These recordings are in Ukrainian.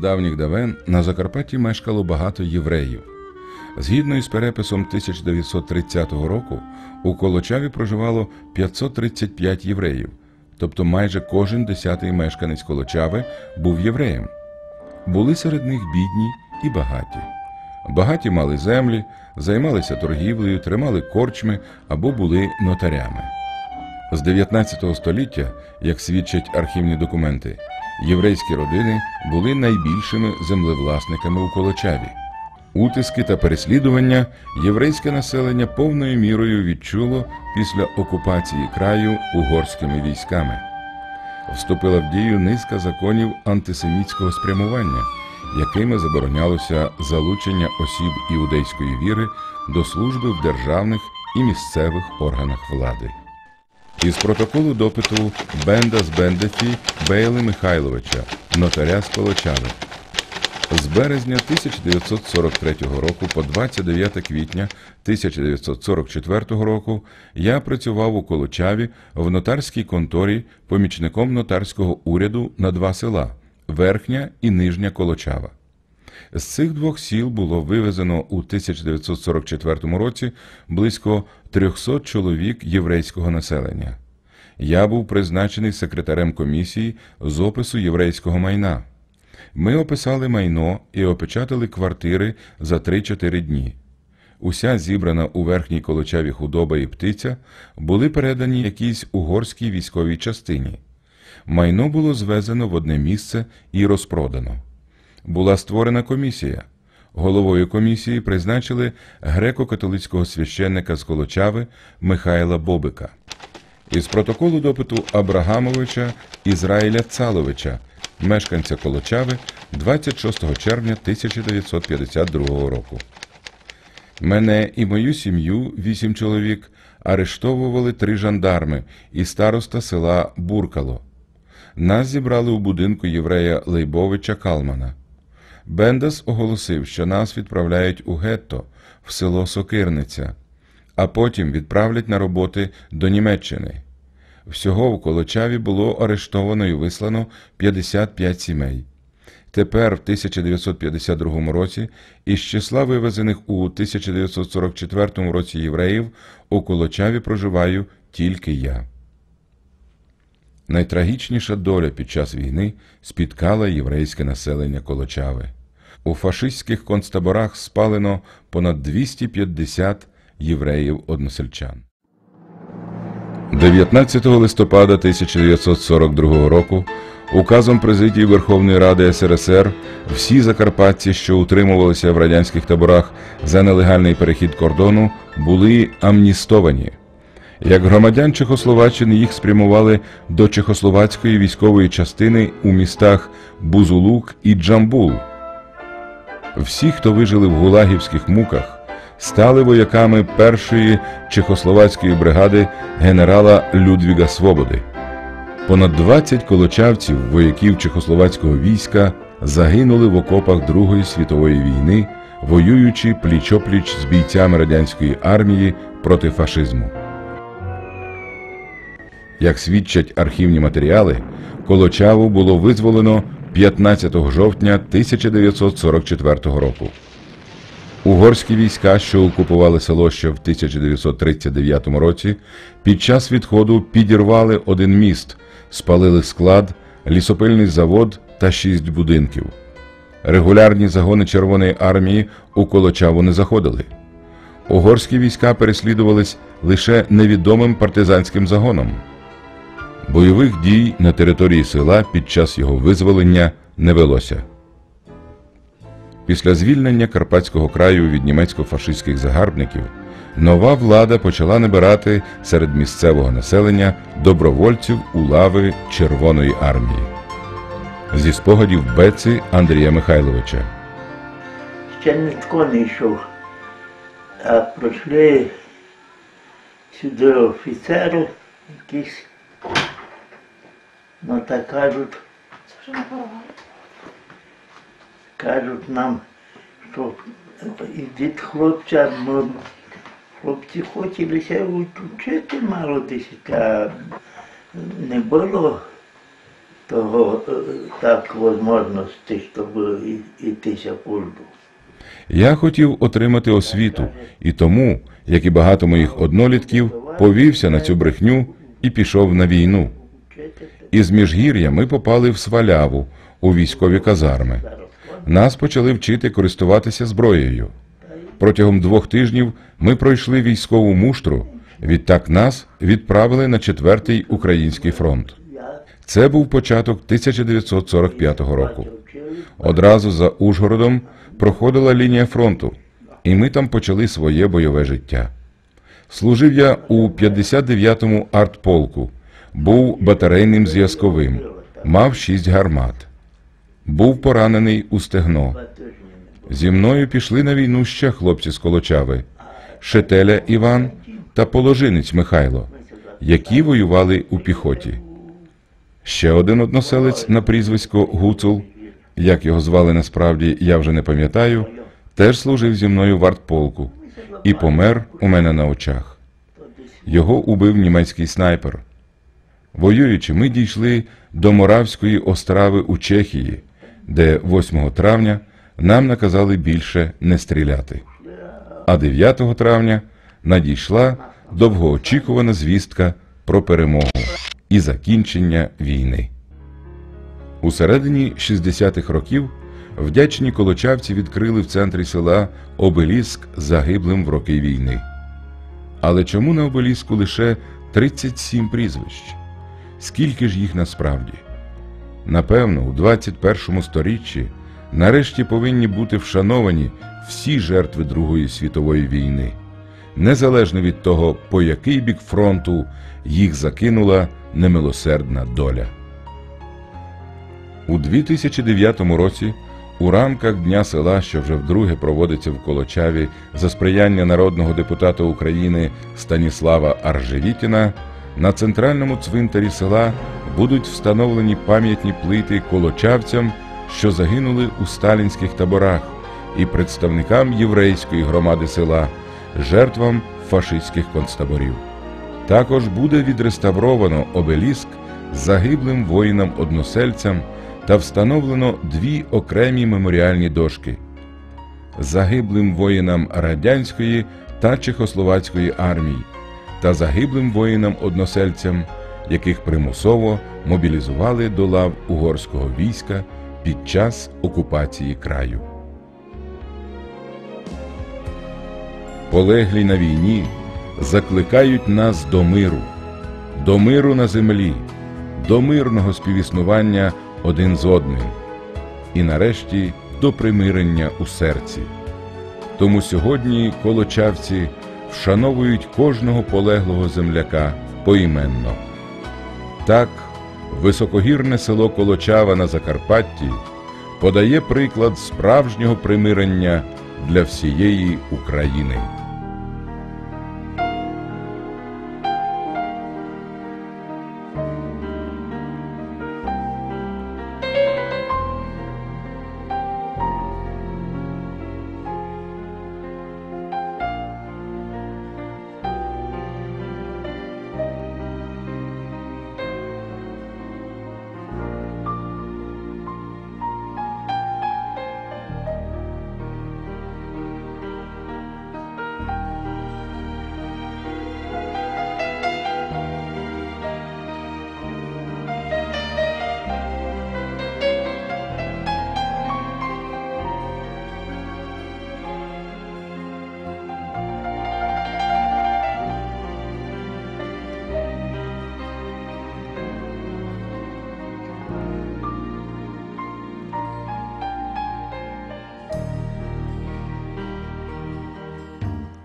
Давніх давен на Закарпатті мешкало багато євреїв. Згідно із переписом 1930 року, у Колочаві проживало 535 євреїв, тобто майже кожен десятий мешканець Колочави був євреєм. Були серед них бідні і багаті. Багаті мали землі, займалися торгівлею, тримали корчми або були нотарями. З 19 століття, як свідчать архівні документи, єврейські родини були найбільшими землевласниками у Колочаві. Утиски та переслідування єврейське населення повною мірою відчуло після окупації краю угорськими військами. Вступила в дію низка законів антисемітського спрямування, якими заборонялося залучення осіб іудейської віри до служби в державних і місцевих органах влади. Із протоколу допиту Бенда з Бендефі Бейли Михайловича, нотаря з Колочави. З березня 1943 року по 29 квітня 1944 року я працював у Колочаві в нотарській конторі помічником нотарського уряду на два села Верхня і Нижня Колочава. З цих двох сіл було вивезено у 1944 році близько 300 чоловік єврейського населення. Я був призначений секретарем комісії з опису єврейського майна. Ми описали майно і опечатали квартири за 3-4 дні. Уся зібрана у верхній колочаві худоба і птиця були передані якійсь угорській військовій частині. Майно було звезено в одне місце і розпродано. Була створена комісія. Головою комісії призначили греко-католицького священника з Колочави Михайла Бобика. Із протоколу допиту Абрагамовича Ізраїля Цаловича, мешканця Колочави 26 червня 1952 року. Мене і мою сім'ю, вісім чоловік, арештовували три жандарми і староста села Буркало. Нас зібрали у будинку єврея Лейбовича Калмана. Бендас оголосив, що нас відправляють у гетто в село Сокирниця, а потім відправлять на роботи до Німеччини. Всього в Колочаві було арештовано і вислано 55 сімей. Тепер, в 1952 році, із числа вивезених у 1944 році євреїв у Колочаві проживаю тільки я. Найтрагічніша доля під час війни спіткала єврейське населення Колочави. У фашистських концтаборах спалено понад 250 євреїв-односельчан. 19 листопада 1942 року указом президії Верховної Ради СРСР всі закарпатці, що утримувалися в радянських таборах за нелегальний перехід кордону, були амністовані. Як громадян Чехословаччини їх спрямували до чехословацької військової частини у містах Бузулук і Джамбул. Всі, хто вижили в гулагівських муках, стали вояками першої чехословацької бригади генерала Людвіга Свободи. Понад 20 колочавців, вояків чехословацького війська, загинули в окопах Другої світової війни, воюючи пліч-опліч з бійцями радянської армії проти фашизму. Як свідчать архівні матеріали, Колочаву було визволено 15 жовтня 1944 року. Угорські війська, що окупували село ще в 1939 році, під час відходу підірвали один міст, спалили склад, лісопильний завод та шість будинків. Регулярні загони Червоної армії у Колочаву не заходили. Угорські війська переслідувались лише невідомим партизанським загоном. Бойових дій на території села під час його визволення не велося. Після звільнення Карпатського краю від німецько-фашистських загарбників нова влада почала набирати серед місцевого населення добровольців у лави Червоної армії. Зі спогадів Беці Андрія Михайловича. Ще не йшов. А прийшли сюди офіцери якісь. Ну так кажуть, кажуть нам, що від хлопця, бо хлопці хотілися вчити мало десь, а не було того е, так можливості, щоб йтися в службу. Я хотів отримати освіту, і тому, як і багато моїх однолітків, повівся на цю брехню і пішов на війну. Із міжгір'я ми попали в Сваляву у військові казарми. Нас почали вчити користуватися зброєю. Протягом двох тижнів ми пройшли військову муштру. Відтак нас відправили на четвертий український фронт. Це був початок 1945 року. Одразу за Ужгородом проходила лінія фронту, і ми там почали своє бойове життя. Служив я у 59-му артполку, був батарейним зв'язковим, мав шість гармат. Був поранений у стегно. Зі мною пішли на війну ще хлопці з Колочави, Шетеля Іван та Положинець Михайло, які воювали у піхоті. Ще один односелець на прізвисько Гуцул, як його звали насправді, я вже не пам'ятаю, теж служив зі мною в артполку і помер у мене на очах. Його убив німецький снайпер. Воюючи, ми дійшли до Моравської острави у Чехії, де 8 травня нам наказали більше не стріляти. А 9 травня надійшла довгоочікувана звістка про перемогу і закінчення війни. У середині 60-х років вдячні колочавці відкрили в центрі села обеліск загиблим в роки війни. Але чому на обеліску лише 37 прізвищ? Скільки ж їх насправді? Напевно, у 21 сторіччі нарешті повинні бути вшановані всі жертви Другої світової війни, незалежно від того, по який бік фронту їх закинула немилосердна доля. У 2009 році у рамках Дня села, що вже вдруге проводиться в Колочаві за сприяння народного депутата України Станіслава Аржевітіна, на центральному цвинтарі села будуть встановлені пам'ятні плити колочавцям, що загинули у сталінських таборах, і представникам єврейської громади села, жертвам фашистських концтаборів. Також буде відреставровано обеліск загиблим воїнам-односельцям та встановлено дві окремі меморіальні дошки загиблим воїнам радянської та чехословацької армій та загиблим воїнам-односельцям, яких примусово мобілізували до лав угорського війська під час окупації краю. Полеглі на війні закликають нас до миру, до миру на землі, до мирного співіснування один з одним, і нарешті до примирення у серці. Тому сьогодні колочавці вшановують кожного полеглого земляка поіменно. Так, високогірне село Колочава на Закарпатті подає приклад справжнього примирення для всієї України.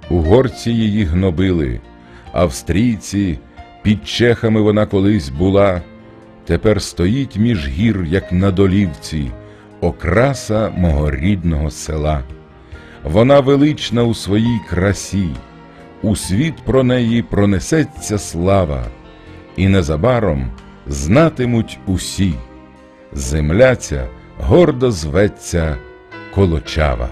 Угорці її гнобили, австрійці, під чехами вона колись була, тепер стоїть між гір, як на долівці, окраса мого рідного села. Вона велична у своїй красі, у світ про неї пронесеться слава, і незабаром знатимуть усі. Земля ця гордо зветься Колочава.